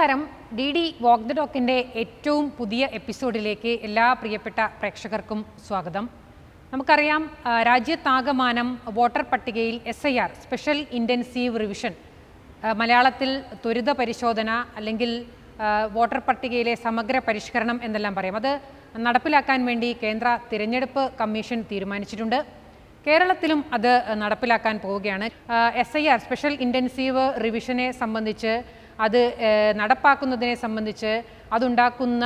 നമസ്കാരം. D D walk the ടോക്കിന്റെ ഏറ്റവും പുതിയ എപ്പിസോഡിലേക്ക് എല്ലാ പ്രിയപ്പെട്ട പ്രേക്ഷകർക്കും സ്വാഗതം. നമുക്കറിയാം രാജ്യത്താകമാനം വോട്ടർ പട്ടികയിൽ S I R special intensive revision മലയാളത്തിൽ ത്വരിത പരിശോധന അല്ലെങ്കിൽ വോട്ടർ പട്ടികയിലെ സമഗ്ര പരിഷ്കരണം എന്നെല്ലാം പറയും. അത് നടപ്പിലാക്കാൻ വേണ്ടി കേന്ദ്ര തിരഞ്ഞെടുപ്പ് കമ്മീഷൻ തീരുമാനിച്ചിട്ടുണ്ട്. കേരളത്തിലും അത് നടപ്പിലാക്കാൻ പോവുകയാണ്. S I R special intensive റിവിഷനെ സംബന്ധിച്ച് അത് നടപ്പാക്കുന്നതിനെ സംബന്ധിച്ച് അതുണ്ടാക്കുന്ന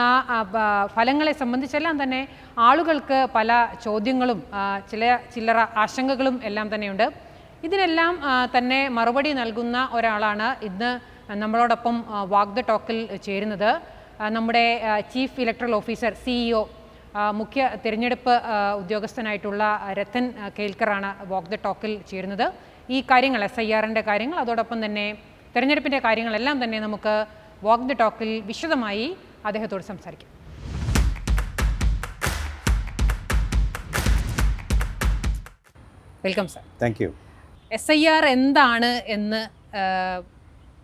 ഫലങ്ങളെ സംബന്ധിച്ചെല്ലാം തന്നെ ആളുകൾക്ക് പല ചോദ്യങ്ങളും ചില ചില്ലറ ആശങ്കകളും എല്ലാം തന്നെയുണ്ട്. ഇതിനെല്ലാം തന്നെ മറുപടി നൽകുന്ന ഒരാളാണ് ഇന്ന് നമ്മളോടൊപ്പം വാഗ് ദ ടോക്കിൽ ചേരുന്നത്. നമ്മുടെ ചീഫ് ഇലക്ട്രൽ ഓഫീസർ സിഇഒ മുഖ്യ തിരഞ്ഞെടുപ്പ് ഉദ്യോഗസ്ഥനായിട്ടുള്ള രത്തൻ കേൽക്കറാണ് വാക്ക് ദ ടോക്കിൽ ചേരുന്നത്. ഈ കാര്യങ്ങൾ എസ് ഐ ആറിന്റെ കാര്യങ്ങൾ അതോടൊപ്പം തന്നെ തിരഞ്ഞെടുപ്പിന്റെ കാര്യങ്ങളെല്ലാം തന്നെ നമുക്ക് വാക്ക് ദി ടോക്കിൽ വിശദമായി അദ്ദേഹത്തോട് സംസാരിക്കാം. Welcome sir thank you S I R എന്താണ് എന്ന്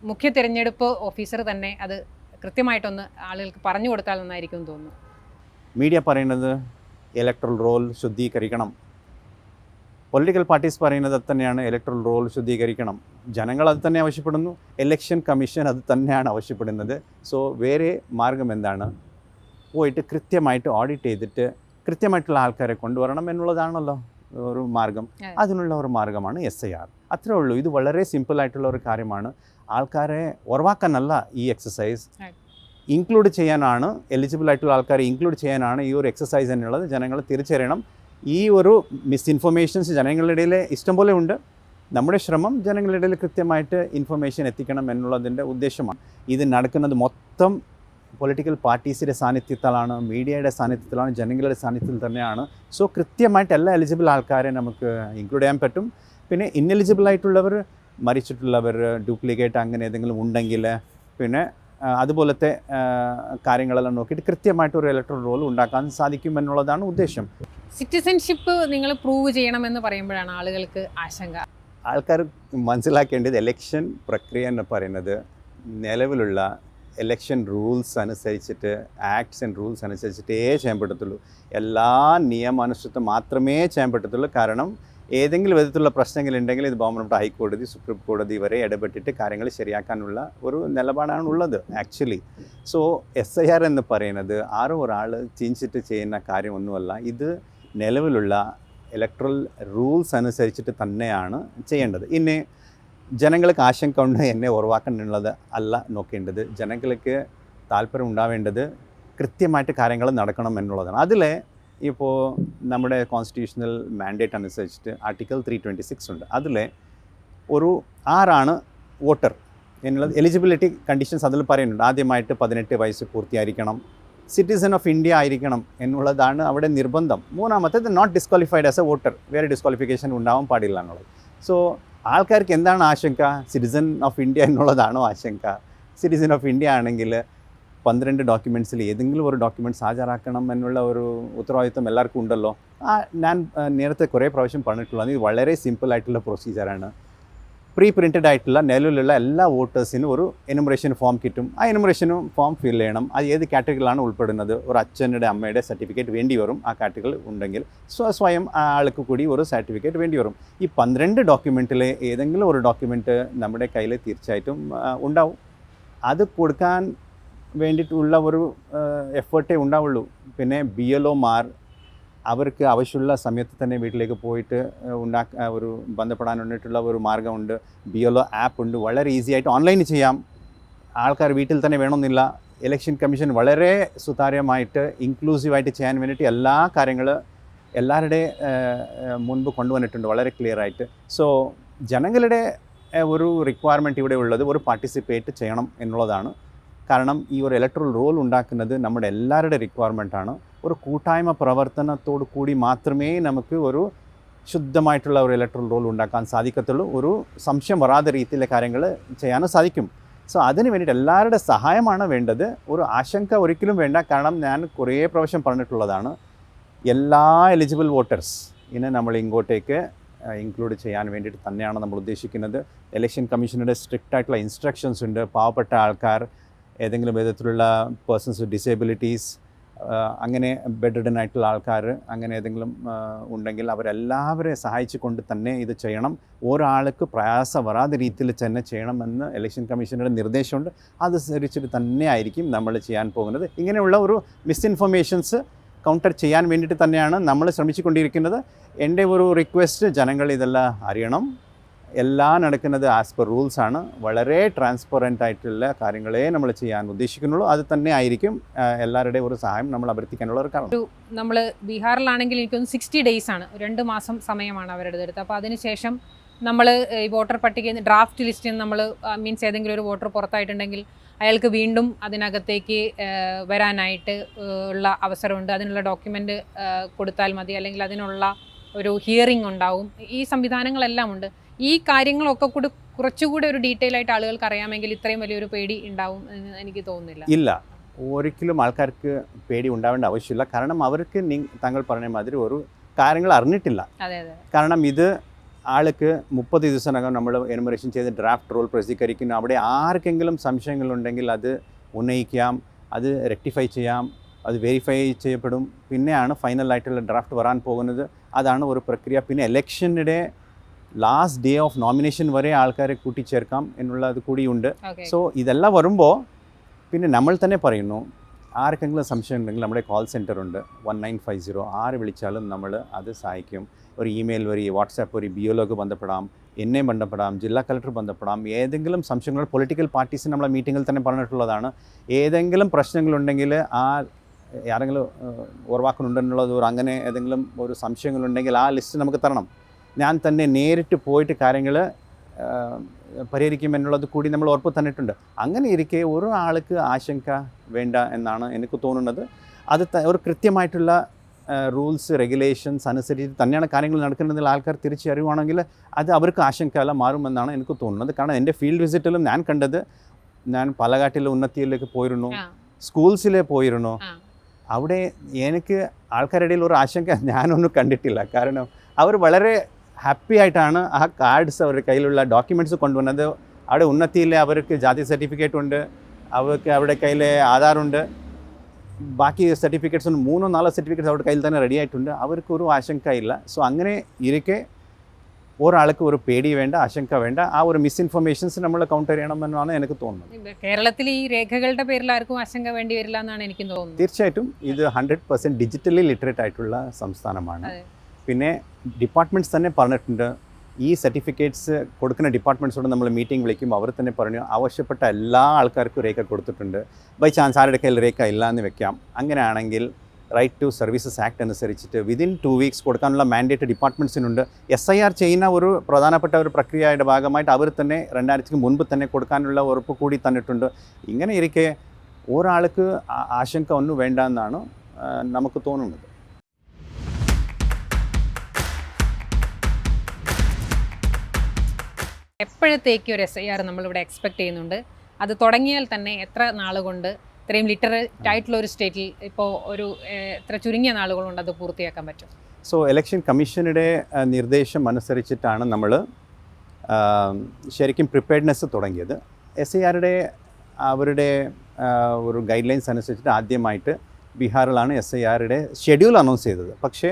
മുഖ്യ തിരഞ്ഞെടുപ്പ് ഓഫീസർ തന്നെ അത് കൃത്യമായിട്ടൊന്ന് ആളുകൾക്ക് പറഞ്ഞു കൊടുത്താൽ നന്നായിരിക്കും തോന്നുന്നു. മീഡിയ പറയുന്നത് ഇലക്ട്രൽ റോൾ ശുദ്ധീകരിക്കണം. പൊളിറ്റിക്കൽ പാർട്ടീസ് പറയുന്നത് അത് തന്നെയാണ്. ഇലക്ട്രൽ റോൾ ശുദ്ധീകരിക്കണം. ജനങ്ങൾ അത് തന്നെ ആവശ്യപ്പെടുന്നു. ഇലക്ഷൻ കമ്മീഷൻ അത് തന്നെയാണ് ആവശ്യപ്പെടുന്നത്. സോ വേറെ മാർഗം എന്താണ്? പോയിട്ട് കൃത്യമായിട്ട് ഓഡിറ്റ് ചെയ്തിട്ട് കൃത്യമായിട്ടുള്ള ആൾക്കാരെ കൊണ്ടുവരണം എന്നുള്ളതാണല്ലോ ഒരു മാർഗം. അതിനുള്ള ഒരു മാർഗമാണ് എസ് ഐ ആർ അത്രേ ഉള്ളൂ. ഇത് വളരെ സിമ്പിൾ ആയിട്ടുള്ള ഒരു കാര്യമാണ്. ആൾക്കാരെ ഉറവാക്കാനല്ല ഈ എക്സസൈസ് ഇൻക്ലൂഡ് ചെയ്യാനാണ് എലിജിബിൾ ആയിട്ടുള്ള ആൾക്കാരെ ഇൻക്ലൂഡ് ചെയ്യാനാണ് ഈ ഒരു എക്സസൈസ് എന്നുള്ളത് ജനങ്ങൾ തിരിച്ചറിയണം. ഈ ഒരു മിസ്ഇൻഫർമേഷൻസ് ജനങ്ങളുടെ ഇടയിൽ ഇഷ്ടംപോലെ ഉണ്ട്. നമ്മുടെ ശ്രമം ജനങ്ങളുടെ ഇടയിൽ കൃത്യമായിട്ട് ഇൻഫർമേഷൻ എത്തിക്കണം എന്നുള്ളതിന്റെ ഉദ്ദേശമാണ്. ഇത് നടക്കുന്നത് മൊത്തം പൊളിറ്റിക്കൽ പാർട്ടീസിന്റെ സാന്നിധ്യത്തിലാണ് മീഡിയയുടെ സാന്നിധ്യത്തിലാണ് ജനങ്ങളുടെ സാന്നിധ്യത്തിൽ തന്നെയാണ്. സോ കൃത്യമായിട്ട് എല്ലാ എലിജിബിൾ ആൾക്കാരെ നമുക്ക് ഇൻക്ലൂഡ് ചെയ്യാൻ പറ്റും. പിന്നെ ഇന്നെലിജിബിൾ ആയിട്ടുള്ളവർ മരിച്ചിട്ടുള്ളവർ ഡ്യൂപ്ലിക്കേറ്റ് അങ്ങനെ ഏതെങ്കിലും ഉണ്ടെങ്കിൽ പിന്നെ അതുപോലത്തെ കാര്യങ്ങളെല്ലാം നോക്കിയിട്ട് കൃത്യമായിട്ട് ഒരു ഇലക്ട്രൽ റോൾ ഉണ്ടാക്കാൻ സാധിക്കും എന്നുള്ളതാണ് ഉദ്ദേശം. സിറ്റിസൺഷിപ്പ് നിങ്ങൾ പ്രൂവ് ചെയ്യണമെന്ന് പറയുമ്പോഴാണ് ആളുകൾക്ക് ആശങ്ക. ആൾക്കാർ മനസ്സിലാക്കേണ്ടത് എലക്ഷൻ പ്രക്രിയ എന്ന് പറയുന്നത് നിലവിലുള്ള എലക്ഷൻ റൂൾസ് അനുസരിച്ചിട്ട് ആക്ട്സ് ആൻഡ് റൂൾസ് അനുസരിച്ചിട്ടേ ചെയ്യാൻ പറ്റത്തുള്ളൂ. എല്ലാ നിയമാനുസൃതം മാത്രമേ ചെയ്യാൻ പറ്റത്തുള്ളൂ. കാരണം ഏതെങ്കിലും വിധത്തിലുള്ള പ്രശ്നങ്ങളുണ്ടെങ്കിൽ ഇത് ബഹുമാനപ്പെട്ട ഹൈക്കോടതി സുപ്രീം കോടതി വരെ ഇടപെട്ടിട്ട് കാര്യങ്ങൾ ശരിയാക്കാനുള്ള ഒരു നിലപാടാണ് ഉള്ളത് actually so S I R എന്ന് പറയുന്നത് ആരോ ഒരാൾ ചിഞ്ചിട്ട് ചെയ്യുന്ന കാര്യമൊന്നുമല്ല. ഇത് നിലവിലുള്ള ഇലക്ട്രൽ റൂൾസ് അനുസരിച്ചിട്ട് തന്നെയാണ് ചെയ്യേണ്ടത്. ഇനി ജനങ്ങൾക്ക് ആശങ്ക ഉണ്ട് എന്നെ ഉറവാക്കാനുള്ളത് അല്ല നോക്കേണ്ടത്. ജനങ്ങൾക്ക് താല്പര്യം ഉണ്ടാവേണ്ടത് കൃത്യമായിട്ട് കാര്യങ്ങൾ നടക്കണം എന്നുള്ളതാണ്. അതിൽ ഇപ്പോൾ നമ്മുടെ കോൺസ്റ്റിറ്റ്യൂഷണൽ മാൻഡേറ്റ് അനുസരിച്ചിട്ട് ആർട്ടിക്കിൾ ത്രീ ട്വന്റി സിക്സ് ഉണ്ട്. അതിൽ ഒരു ആരാണ് വോട്ടർ എന്നുള്ളത്. എലിജിബിലിറ്റി കണ്ടീഷൻസ് അതിൽ പറയുന്നുണ്ട്. ആദ്യമായിട്ട് പതിനെട്ട് വയസ്സ് പൂർത്തിയായിരിക്കണം. സിറ്റിസൺ ഓഫ് ഇന്ത്യ ആയിരിക്കണം എന്നുള്ളതാണ് അവിടെ നിർബന്ധം. മൂന്നാമത്തേത് not disqualified as a voter വേറെ ഡിസ്ക്വാളിഫിക്കേഷൻ ഉണ്ടാവാൻ പാടില്ല എന്നുള്ളത്. സോ ആൾക്കാർക്ക് എന്താണ് ആശങ്ക? സിറ്റിസൺ ഓഫ് ഇന്ത്യ എന്നുള്ളതാണോ ആശങ്ക? സിറ്റിസൺ ഓഫ് ഇന്ത്യ ആണെങ്കിൽ പന്ത്രണ്ട് ഡോക്യുമെന്റ്സിൽ ഏതെങ്കിലും ഒരു ഡോക്യുമെന്റ്സ് ഹാജരാക്കണം എന്നുള്ള ഒരു ഉത്തരവാദിത്വം എല്ലാവർക്കും ഉണ്ടല്ലോ. ആ ഞാൻ നേരത്തെ കുറേ പ്രാവശ്യം പറഞ്ഞിട്ടുള്ളത് ഇത് വളരെ സിമ്പിൾ ആയിട്ടുള്ള പ്രൊസീജിയറാണ് പ്രീ പ്രിന്റഡ് ആയിട്ടുള്ള നിലവിലുള്ള എല്ലാ വോട്ടേഴ്സിനും ഒരു എനുമറേഷൻ ഫോം കിട്ടും. ആ എനുമറേഷനും ഫോം ഫിൽ ചെയ്യണം. അത് ഏത് കാറ്റഗറിയിലാണ് ഉൾപ്പെടുന്നത്? ഒരു അച്ഛന്റെ അമ്മയുടെ സർട്ടിഫിക്കറ്റ് വേണ്ടി വരും ആ കാറ്റഗറി ഉണ്ടെങ്കിൽ. സ്വ സ്വയം ആ ആൾക്ക് കൂടി ഒരു സർട്ടിഫിക്കറ്റ് വേണ്ടി വരും. ഈ പന്ത്രണ്ട് ഡോക്യുമെന്റിലെ ഏതെങ്കിലും ഒരു ഡോക്യുമെന്റ് നമ്മുടെ കയ്യിൽ തീർച്ചയായിട്ടും ഉണ്ടാവും. അത് കൊടുക്കാൻ വേണ്ടിയിട്ടുള്ള ഒരു എഫേർട്ടേ ഉണ്ടാവുള്ളൂ. പിന്നെ ബി എൽ ഒമാർ അവർക്ക് ആവശ്യമുള്ള സമയത്ത് തന്നെ വീട്ടിലേക്ക് പോയിട്ട് ഉണ്ടാക്ക ഒരു ബന്ധപ്പെടാൻ വേണ്ടിയിട്ടുള്ള ഒരു മാർഗമുണ്ട് ബി എൽ ഒ ആപ്പ് ഉണ്ട്. വളരെ ഈസി ആയിട്ട് ഓൺലൈനിൽ ചെയ്യാം. ആൾക്കാർ വീട്ടിൽ തന്നെ വേണമെന്നില്ല. ഇലക്ഷൻ കമ്മീഷൻ വളരെ സുതാര്യമായിട്ട് ഇൻക്ലൂസീവായിട്ട് ചെയ്യാൻ വേണ്ടിയിട്ട് എല്ലാ കാര്യങ്ങൾ എല്ലാവരുടെ മുൻപ് കൊണ്ടുവന്നിട്ടുണ്ട്. വളരെ ക്ലിയർ ആയിട്ട്. സോ ജനങ്ങളുടെ ഒരു റിക്വയർമെന്റ് ഇവിടെ ഉള്ളത് ഒരു പാർട്ടിസിപ്പേറ്റ് ചെയ്യണം എന്നുള്ളതാണ്. കാരണം ഈ ഒരു ഇലക്ട്രൽ റോൾ ഉണ്ടാക്കുന്നത് നമ്മുടെ എല്ലാവരുടെ റിക്വയർമെന്റ് ആണ്. ഒരു കൂട്ടായ്മ പ്രവർത്തനത്തോടു കൂടി മാത്രമേ നമുക്ക് ഒരു ശുദ്ധമായിട്ടുള്ള ഒരു ഇലക്ട്രൽ റോൾ ഉണ്ടാക്കാൻ സാധിക്കത്തുള്ളൂ. ഒരു സംശയം വരാതെ രീതിയിലെ കാര്യങ്ങൾ ചെയ്യാനും സാധിക്കും. സോ അതിന് വേണ്ടിയിട്ട് എല്ലാവരുടെ സഹായമാണ് വേണ്ടത്. ഒരു ആശങ്ക ഒരിക്കലും വേണ്ട. കാരണം ഞാൻ കുറേ പ്രാവശ്യം പറഞ്ഞിട്ടുള്ളതാണ്. എല്ലാ എലിജിബിൾ വോട്ടേഴ്സ് ഇനെ നമ്മൾ ഇങ്ങോട്ടേക്ക് ഇൻക്ലൂഡ് ചെയ്യാൻ വേണ്ടിയിട്ട് തന്നെയാണ് നമ്മൾ ഉദ്ദേശിക്കുന്നത്. ഇലക്ഷൻ കമ്മീഷനുടെ സ്ട്രിക്റ്റ് ആയിട്ടുള്ള ഇൻസ്ട്രക്ഷൻസ് ഉണ്ട്. പാവപ്പെട്ട ആൾക്കാർ ഏതെങ്കിലും വിധത്തിലുള്ള പേഴ്സൺസ് വിത്ത് ഡിസേബിലിറ്റീസ് അങ്ങനെ ബെഡ് ആയിട്ടുള്ള ആൾക്കാർ അങ്ങനെ ഏതെങ്കിലും ഉണ്ടെങ്കിൽ അവരെല്ലാവരെ സഹായിച്ചുകൊണ്ട് തന്നെ ഇത് ചെയ്യണം. ഒരാൾക്ക് പ്രയാസം വരാതെ രീതിയിൽ തന്നെ ചെയ്യണമെന്ന് ഇലക്ഷൻ കമ്മീഷനുടെ നിർദ്ദേശമുണ്ട്. അതനുസരിച്ചിട്ട് തന്നെ ആയിരിക്കും നമ്മൾ ചെയ്യാൻ പോകുന്നത്. ഇങ്ങനെയുള്ള ഒരു മിസ്ഇൻഫർമേഷൻസ് കൗണ്ടർ ചെയ്യാൻ വേണ്ടിയിട്ട് തന്നെയാണ് നമ്മൾ ശ്രമിച്ചുകൊണ്ടിരിക്കുന്നത്. എന്റെ ഒരു റിക്വസ്റ്റ് ജനങ്ങൾ ഇതെല്ലാം അറിയണം. എല്ലാം നടക്കുന്നത് ആസ് പെർ റൂൾസ് ആണ്. വളരെ ട്രാൻസ്പെറന്റ് ആയിട്ടുള്ള കാര്യങ്ങളെ നമ്മൾ ചെയ്യാൻ ഉദ്ദേശിക്കുന്നുള്ളൂ. അത് തന്നെ ആയിരിക്കും എല്ലാവരുടെയും ഒരു സഹായം നമ്മൾ അഭ്യർത്ഥിക്കാനുള്ള ഒരു കാരണം. നമ്മൾ ബീഹാറിലാണെങ്കിൽ എനിക്കൊന്ന് സിക്സ്റ്റി ഡേയ്സ് ആണ്. രണ്ട് മാസം സമയമാണ് അവരുടെ അടുത്ത്. അപ്പോൾ അതിനുശേഷം നമ്മൾ ഈ വോട്ടർ പട്ടികയിൽ നിന്ന് ഡ്രാഫ്റ്റ് ലിസ്റ്റിൽ നമ്മൾ മീൻസ് ഏതെങ്കിലും ഒരു വോട്ടർ പുറത്തായിട്ടുണ്ടെങ്കിൽ അയാൾക്ക് വീണ്ടും അതിനകത്തേക്ക് വരാനായിട്ട് ഉള്ള അവസരമുണ്ട്. അതിനുള്ള ഡോക്യുമെന്റ് കൊടുത്താൽ മതി. അല്ലെങ്കിൽ അതിനുള്ള ഒരു ഹിയറിംഗ് ഉണ്ടാവും. ഈ സംവിധാനങ്ങളെല്ലാം ഉണ്ട്. ഈ കാര്യങ്ങളൊക്കെ കൂടി കുറച്ചുകൂടി ഒരു ഡീറ്റെയിൽ ആയിട്ട് ആളുകൾക്ക് അറിയാമെങ്കിൽ ഇത്രയും വലിയൊരു പേടി ഉണ്ടാവും എന്ന് എനിക്ക് തോന്നുന്നില്ല. ഇല്ല. ഒരിക്കലും ആൾക്കാർക്ക് പേടി ഉണ്ടാവേണ്ട ആവശ്യമില്ല. കാരണം അവർക്ക് താങ്കൾ പറഞ്ഞ മാതിരി ഒരു കാര്യങ്ങൾ അറിഞ്ഞിട്ടില്ല. കാരണം ഇത് ആൾക്ക് മുപ്പത് ദിവസത്തിനകം നമ്മൾ എനുമറേഷൻ ചെയ്ത് ഡ്രാഫ്റ്റ് റോൾ പ്രസിദ്ധീകരിക്കുന്നു. അവിടെ ആർക്കെങ്കിലും സംശയങ്ങളുണ്ടെങ്കിൽ അത് ഉന്നയിക്കാം അത് റെക്ടിഫൈ ചെയ്യാം അത് വെരിഫൈ ചെയ്യപ്പെടും. പിന്നെയാണ് ഫൈനലായിട്ടുള്ള ഡ്രാഫ്റ്റ് വരാൻ പോകുന്നത്. അതാണ് ഒരു പ്രക്രിയ. പിന്നെ ഇലക്ഷനിടെ ലാസ്റ്റ് ഡേ ഓഫ് നോമിനേഷൻ വരെ ആൾക്കാരെ കൂട്ടിച്ചേർക്കാം എന്നുള്ളത് കൂടിയുണ്ട്. സോ ഇതെല്ലാം വരുമ്പോൾ പിന്നെ നമ്മൾ തന്നെ പറയുന്നു ആർക്കെങ്കിലും സംശയം ഉണ്ടെങ്കിൽ നമ്മുടെ കോൾ സെന്റർ ഉണ്ട് വൺ നയൻ ഫൈവ് സീറോ ആര് വിളിച്ചാലും നമ്മൾ അത് സഹായിക്കും. ഒരു ഇമെയിൽ വഴി വാട്സാപ്പ് വഴി ബി ഒലോക്ക് ബന്ധപ്പെടാം എന്നെ ബന്ധപ്പെടാം ജില്ലാ കളക്ടർ ബന്ധപ്പെടാം. ഏതെങ്കിലും സംശയങ്ങൾ പൊളിറ്റിക്കൽ പാർട്ടീസ് നമ്മളെ മീറ്റിങ്ങിൽ തന്നെ പറഞ്ഞിട്ടുള്ളതാണ്. ഏതെങ്കിലും പ്രശ്നങ്ങളുണ്ടെങ്കിൽ ആ ആരെങ്കിലും ഉറവാക്കുന്നുണ്ടെന്നുള്ളത് ഒരു അങ്ങനെ ഏതെങ്കിലും ഒരു സംശയങ്ങളുണ്ടെങ്കിൽ ആ ലിസ്റ്റ് നമുക്ക് തരണം. ഞാൻ തന്നെ നേരിട്ട് പോയിട്ട് കാര്യങ്ങൾ പരിഹരിക്കും എന്നുള്ളത് കൂടി നമ്മൾ ഉറപ്പ് തന്നിട്ടുണ്ട്. അങ്ങനെ ഇരിക്കെ ഒരു ആൾക്ക് ആശങ്ക വേണ്ട എന്നാണ് എനിക്ക് തോന്നുന്നത്. അത് ഒരു കൃത്യമായിട്ടുള്ള റൂൾസ് റെഗുലേഷൻസ് അനുസരിച്ച് തന്നെയാണ് കാര്യങ്ങൾ നടക്കുന്നതിൽ ആൾക്കാർ തിരിച്ചറിയുവാണെങ്കിൽ അത് അവർക്ക് ആശങ്കയല്ല മാറുമെന്നാണ് എനിക്ക് തോന്നുന്നത്. കാരണം എന്റെ ഫീൽഡ് വിസിറ്റിലും ഞാൻ കണ്ടത് ഞാൻ പാലക്കാട്ടിലെ ഉന്നതിയിലേക്ക് പോയിരുന്നു. സ്കൂൾസിലെ പോയിരുന്നു. അവിടെ എനിക്ക് ആൾക്കാരുടെ ഇടയിൽ ഒരു ആശങ്ക ഞാനൊന്നും കണ്ടിട്ടില്ല. കാരണം അവർ വളരെ ഹാപ്പി ആയിട്ടാണ് ആ കാർഡ്സ് അവരുടെ കയ്യിലുള്ള ഡോക്യുമെന്റ്സ് കൊണ്ടുവന്നത്. അവിടെ ഉന്നതിയിലെ അവർക്ക് ജാതി സർട്ടിഫിക്കറ്റ് ഉണ്ട്. അവർക്ക് അവരുടെ കയ്യിൽ ആധാറുണ്ട് ബാക്കി സർട്ടിഫിക്കറ്റ്സ് മൂന്നോ നാലോ സർട്ടിഫിക്കറ്റ്സ് അവരുടെ കയ്യിൽ തന്നെ റെഡി ആയിട്ടുണ്ട്. അവർക്ക് ഒരു ആശങ്ക ഇല്ല. സോ അങ്ങനെ ഇരിക്കെ ഒരാൾക്ക് ഒരു പേടി വേണ്ട ആശങ്ക വേണ്ട. ആ ഒരു മിസ്ഇൻഫർമേഷൻസ് നമ്മൾ കൗണ്ടർ ചെയ്യണമെന്നാണ് എനിക്ക് തോന്നുന്നത്. കേരളത്തിൽ ഈ രേഖകളുടെ പേരിൽ ആർക്കും ആശങ്ക വേണ്ടി വരില്ല എന്നാണ് എനിക്ക് തോന്നുന്നത്. തീർച്ചയായിട്ടും ഇത് ഹൺഡ്രഡ് പെർസെന്റ് ഡിജിറ്റലി ലിറ്ററേറ്റ് ആയിട്ടുള്ള സംസ്ഥാനമാണ്. പിന്നെ ഡിപ്പാർട്ട്മെന്റ്സ് തന്നെ പറഞ്ഞിട്ടുണ്ട്. ഈ സർട്ടിഫിക്കറ്റ്സ് കൊടുക്കുന്ന ഡിപ്പാർട്ട്മെന്റ്സോട് നമ്മൾ മീറ്റിംഗ് വിളിക്കുമ്പോൾ അവർ തന്നെ പറഞ്ഞു ആവശ്യപ്പെട്ട എല്ലാ ആൾക്കാർക്കും രേഖ കൊടുത്തിട്ടുണ്ട്. ബൈ ചാൻസ് ആരുടെ കയ്യിൽ രേഖ ഇല്ല എന്ന് വെക്കാം. അങ്ങനെയാണെങ്കിൽ റൈറ്റ് ടു സർവീസസ് ആക്ട് അനുസരിച്ചിട്ട് വിതിൻ ടു വീക്സ് കൊടുക്കാനുള്ള മാൻഡേറ്റ് ഡിപ്പാർട്ട്മെന്റ്സിനുണ്ട് എസ് ഐ ആർ ചെയ്യുന്ന ഒരു പ്രധാനപ്പെട്ട ഒരു പ്രക്രിയയുടെ ഭാഗമായിട്ട് അവർ തന്നെ രണ്ടായിരത്തിക്ക് മുൻപ് തന്നെ കൊടുക്കാനുള്ള ഉറപ്പ് കൂടി തന്നിട്ടുണ്ട്. ഇങ്ങനെ ഇരിക്കെ ഒരാൾക്ക് ആശങ്ക ഒന്നും വേണ്ട എന്നാണ് നമുക്ക് തോന്നുന്നത്. എപ്പോഴത്തേക്ക് ഒരു എസ് ഐ ആർ നമ്മളിവിടെ എക്സ്പെക്ട് ചെയ്യുന്നുണ്ട്? അത് തുടങ്ങിയാൽ തന്നെ എത്ര നാളുകൊണ്ട് ഇത്രയും ലിറ്ററേറ്റ് ആയിട്ടുള്ള ഒരു സ്റ്റേറ്റിൽ ഇപ്പോൾ ഒരു എത്ര ചുരുങ്ങിയ നാളുകളുണ്ട് അത് പൂർത്തിയാക്കാൻ പറ്റും? സോ ഇലക്ഷൻ കമ്മീഷനുടെ നിർദ്ദേശം അനുസരിച്ചിട്ടാണ് നമ്മൾ ശരിക്കും പ്രിപ്പയർഡ്നെസ് തുടങ്ങിയത്. എസ് ഐ ആറുടെ അവരുടെ ഒരു ഗൈഡ് ലൈൻസ് അനുസരിച്ചിട്ട് ആദ്യമായിട്ട് ബീഹാറിലാണ് എസ് ഐ ആറുടെ ഷെഡ്യൂൾ അനൗൺസ് ചെയ്തത്. പക്ഷേ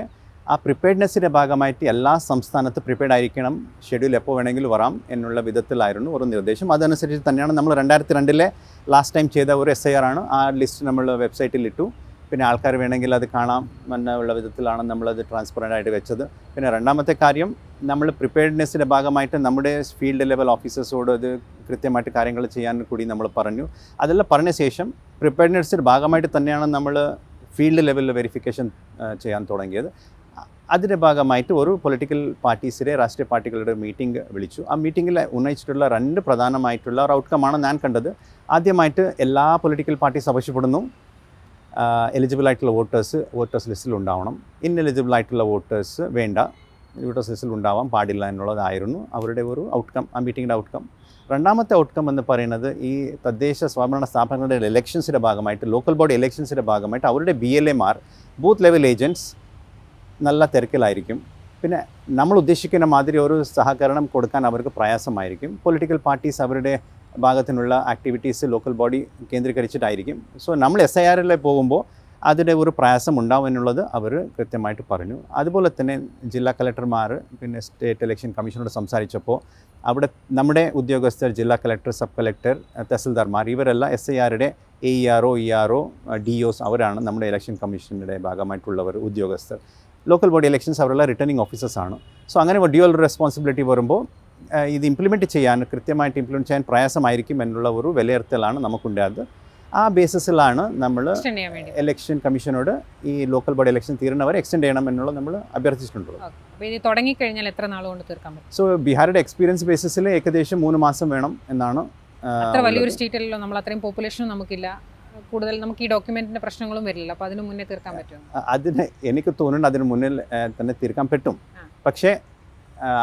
ആ പ്രിപ്പയർഡ്നെസ്സിന്റെ ഭാഗമായിട്ട് എല്ലാ സംസ്ഥാനത്ത് പ്രിപ്പയർഡ് ആയിരിക്കണം. ഷെഡ്യൂൾ എപ്പോൾ വേണമെങ്കിലും വരാം എന്നുള്ള വിധത്തിലായിരുന്നു ഒരു നിർദ്ദേശം. അതനുസരിച്ച് തന്നെയാണ് നമ്മൾ രണ്ടായിരത്തി രണ്ടിലെ ലാസ്റ്റ് ടൈം ചെയ്ത ഒരു എസ് ഐ ആർ ആണ്. ആ ലിസ്റ്റ് നമ്മൾ വെബ്സൈറ്റിൽ ഇട്ടു. പിന്നെ ആൾക്കാർ വേണമെങ്കിൽ അത് കാണാം എന്നുള്ള വിധത്തിലാണ് നമ്മളത് ട്രാൻസ്പെറന്റ് ആയിട്ട് വെച്ചത്. പിന്നെ രണ്ടാമത്തെ കാര്യം നമ്മൾ പ്രിപ്പയർഡ്നെസ്സിന്റെ ഭാഗമായിട്ട് നമ്മുടെ ഫീൽഡ് ലെവൽ ഓഫീസേഴ്സോട് ഇത് കൃത്യമായിട്ട് കാര്യങ്ങൾ ചെയ്യാൻ കൂടി നമ്മൾ പറഞ്ഞു. അതെല്ലാം പറഞ്ഞ ശേഷം പ്രിപ്പയർഡ്നെസ്സിന്റെ ഭാഗമായിട്ട് തന്നെയാണ് നമ്മൾ ഫീൽഡ് ലെവലിൽ വെരിഫിക്കേഷൻ ചെയ്യാൻ തുടങ്ങിയത്. അതിന്റെ ഭാഗമായിട്ട് ഒരു പൊളിറ്റിക്കൽ പാർട്ടീസിലെ രാഷ്ട്രീയ പാർട്ടികളുടെ മീറ്റിംഗ് വിളിച്ചു. ആ മീറ്റിങ്ങിൽ ഉന്നയിച്ചിട്ടുള്ള രണ്ട് പ്രധാനമായിട്ടുള്ള ഒരു ഔട്ട്കമാണ് ഞാൻ കണ്ടത്. ആദ്യമായിട്ട് എല്ലാ പൊളിറ്റിക്കൽ പാർട്ടീസ് ആവശ്യപ്പെടുന്നു. എലിജിബിൾ ആയിട്ടുള്ള വോട്ടേഴ്സ് വോട്ടേഴ്സ് ലിസ്റ്റിൽ ഉണ്ടാവണം. ഇൻഎലിജിബിൾ ആയിട്ടുള്ള വോട്ടേഴ്സ് വേണ്ട. വോട്ടേഴ്സ് ലിസ്റ്റിൽ ഉണ്ടാവാൻ പാടില്ല എന്നുള്ളതായിരുന്നു അവരുടെ ഒരു ഔട്ട്കം ആ മീറ്റിങ്ങിന്റെ ഔട്ട്കം രണ്ടാമത്തെ ഔട്ട്കം എന്ന് പറയുന്നത് ഈ തദ്ദേശ സ്വയംഭരണ സ്ഥാപനങ്ങളുടെ ഇലക്ഷൻസിന്റെ ഭാഗമായിട്ട് ലോക്കൽ ബോഡി ഇലക്ഷൻസിന്റെ ഭാഗമായിട്ട് അവരുടെ ബി എൽ എമാർ ബൂത്ത് ലെവൽ ഏജന്റ്സ് നല്ല തിരക്കിലായിരിക്കും. പിന്നെ നമ്മൾ ഉദ്ദേശിക്കുന്ന മാതിരി ഒരു സഹകരണം കൊടുക്കാൻ അവർക്ക് പ്രയാസമായിരിക്കും. പൊളിറ്റിക്കൽ പാർട്ടീസ് അവരുടെ ഭാഗത്തിനുള്ള ആക്ടിവിറ്റീസ് ലോക്കൽ ബോഡി കേന്ദ്രീകരിച്ചിട്ടായിരിക്കും. സോ നമ്മൾ എസ് ഐ ആറിൽ പോകുമ്പോൾ അതിന്റെ ഒരു പ്രയാസം ഉണ്ടാവും എന്നുള്ളത് അവർ കൃത്യമായിട്ട് പറഞ്ഞു. അതുപോലെ തന്നെ ജില്ലാ കലക്ടർമാർ പിന്നെ സ്റ്റേറ്റ് ഇലക്ഷൻ കമ്മീഷനോട് സംസാരിച്ചപ്പോൾ അവിടെ നമ്മുടെ ഉദ്യോഗസ്ഥർ ജില്ലാ കലക്ടർ സബ് കലക്ടർ തഹസിൽദാർമാർ ഇവരെല്ലാം S I ആറുടെ A E R O E R O D Os അവരാണ് നമ്മുടെ ഇലക്ഷൻ കമ്മീഷന്റെ ഭാഗമായിട്ടുള്ളവർ ഉദ്യോഗസ്ഥർ. ലോക്കൽ ബോഡി ഇലക്ഷൻസ് അവരുള്ള റിട്ടേണിംഗ് ഓഫീസേഴ്സാണ് സോ അങ്ങനെ ഡ്യുവൽ റെസ്പോൺസിബിലിറ്റി വരുമ്പോൾ ഇത് ഇംപ്ലിമെന്റ് ചെയ്യാൻ കൃത്യമായിട്ട് ഇംപ്ലിമെന്റ് ചെയ്യാൻ പ്രയാസമായിരിക്കും എന്നുള്ള ഒരു വിലയിരുത്തലാണ് നമുക്കുണ്ടായത്. ആ ബേസിസിലാണ് നമ്മൾ ഇലക്ഷൻ കമ്മീഷനോട് ഈ ലോക്കൽ ബോഡി ഇലക്ഷൻ തീരുന്നവരെ എക്സ്റ്റെൻഡ് ചെയ്യണം എന്നുള്ള നമ്മൾ അഭ്യർത്ഥിച്ചിട്ടുണ്ടല്ലോ. സോ ബീഹാറുടെ എക്സ്പീരിയൻസ് ബേസിസിൽ ഏകദേശം മൂന്ന് മാസം വേണം എന്നാണ് അത്ര വലിയൊരു സ്റ്റേറ്റ് സ്റ്റേറ്റിലല്ലോ നമ്മൾ അത്രയും പോപ്പുലേഷനും നമുക്കില്ല. കൂടുതൽ നമുക്ക് ഈ ഡോക്യുമെന്റിന്റെ പ്രശ്നങ്ങളും വരില്ല അപ്പോൾ അതിന് മുന്നേ തീർക്കാൻ പറ്റും അതിന് എനിക്ക് തോന്നുന്നുണ്ട് അതിന് മുന്നിൽ തന്നെ തീർക്കാൻ പറ്റും. പക്ഷേ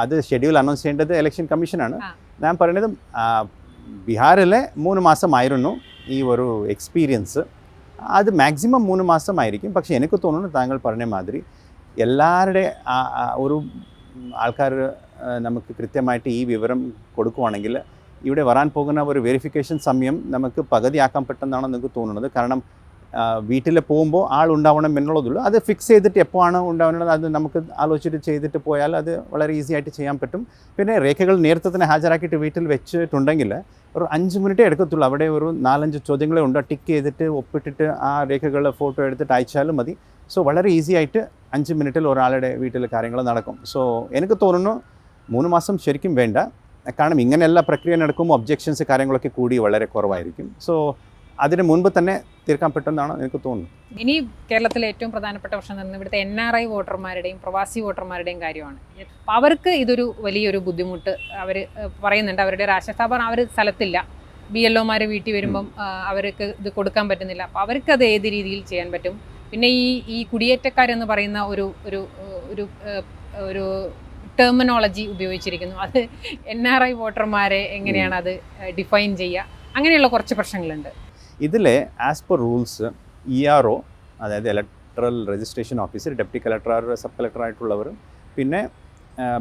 അത് ഷെഡ്യൂൾ അനൗൺസ് ചെയ്യേണ്ടത് ഇലക്ഷൻ കമ്മീഷനാണ് ഞാൻ പറയുന്നത് ബീഹാറിലെ മൂന്ന് മാസമായിരുന്നു ഈ ഒരു എക്സ്പീരിയൻസ് അത് മാക്സിമം മൂന്ന് മാസമായിരിക്കും. പക്ഷേ എനിക്ക് തോന്നുന്നു താങ്കൾ പറഞ്ഞ മാതിരി എല്ലാവരുടെ ഒരു ആൾക്കാർ നമുക്ക് കൃത്യമായിട്ട് ഈ വിവരം കൊടുക്കുവാണെങ്കിൽ ഇവിടെ വരാൻ പോകുന്ന ഒരു വെരിഫിക്കേഷൻ സമയം നമുക്ക് പകുതിയാക്കാൻ പറ്റുന്നതാണ് നിങ്ങൾക്ക് തോന്നുന്നത്. കാരണം വീട്ടിൽ പോകുമ്പോൾ ആൾ ഉണ്ടാവണം എന്നുള്ളതുള്ളൂ. അത് ഫിക്സ് ചെയ്തിട്ട് എപ്പോഴാണ് ഉണ്ടാവുന്നത് അത് നമുക്ക് ആലോചിച്ചിട്ട് ചെയ്തിട്ട് പോയാൽ അത് വളരെ ഈസി ആയിട്ട് ചെയ്യാൻ പറ്റും. പിന്നെ രേഖകൾ നേരത്തെ തന്നെ ഹാജരാക്കിയിട്ട് വീട്ടിൽ വെച്ചിട്ടുണ്ടെങ്കിൽ ഒരു അഞ്ച് മിനിറ്റേ എടുക്കത്തുള്ളൂ. അവിടെ ഒരു നാലഞ്ച് ചോദ്യങ്ങളെ ഉണ്ട്? ടിക്ക് ചെയ്തിട്ട് ഒപ്പിട്ടിട്ട് ആ രേഖകളുടെ ഫോട്ടോ എടുത്തിട്ട് അയച്ചാലും മതി. സോ വളരെ ഈസി ആയിട്ട് അഞ്ച് മിനിറ്റിൽ ഒരാളുടെ വീട്ടിൽ കാര്യങ്ങൾ നടക്കും. സോ എനിക്ക് തോന്നുന്നു മൂന്ന് മാസം ശരിക്കും വേണ്ട. കാരണം ഇങ്ങനെയുള്ള പ്രക്രിയ നടക്കുമ്പോൾ ഒബ്ജെക്ഷൻസ് കാര്യങ്ങളൊക്കെ കൂടി വളരെ കുറവായിരിക്കും. സോ അതിന് മുൻപ് തന്നെ തീർക്കാൻ പറ്റുമെന്നാണ് എനിക്ക് തോന്നുന്നത്. ഇനി കേരളത്തിലെ ഏറ്റവും പ്രധാനപ്പെട്ട പ്രശ്നം എന്ന് ഇവിടുത്തെ എൻ ആർ ഐ വോട്ടർമാരുടെയും പ്രവാസി വോട്ടർമാരുടെയും കാര്യമാണ്. അവർക്ക് ഇതൊരു വലിയൊരു ബുദ്ധിമുട്ട്. അവർ പറയുന്നുണ്ട് അവരുടെ രാഷ്ട്രസ്ഥാപനം അവർ സ്ഥലത്തില്ല. ബി എൽ ഒമാർ വീട്ടിൽ വരുമ്പം അവർക്ക് ഇത് കൊടുക്കാൻ പറ്റുന്നില്ല. അപ്പോൾ അവർക്ക് അത് ഏത് രീതിയിൽ ചെയ്യാൻ പറ്റും? പിന്നെ ഈ ഈ കുടിയേറ്റക്കാരെന്ന് പറയുന്ന ഒരു ഒരു ഒരു ഒരു ടെർമിനോളജി ഉപയോഗിച്ചിരിക്കുന്നു. അത് എൻ ആർ ഐ വോട്ടർമാരെ എങ്ങനെയാണ് അത് ഡിഫൈൻ ചെയ്യുക? അങ്ങനെയുള്ള കുറച്ച് പ്രശ്നങ്ങളുണ്ട്. ഇതിൽ as per rules E R O അതായത് electoral registration officer deputy collector sub collector ആയിട്ടുള്ളവരും പിന്നെ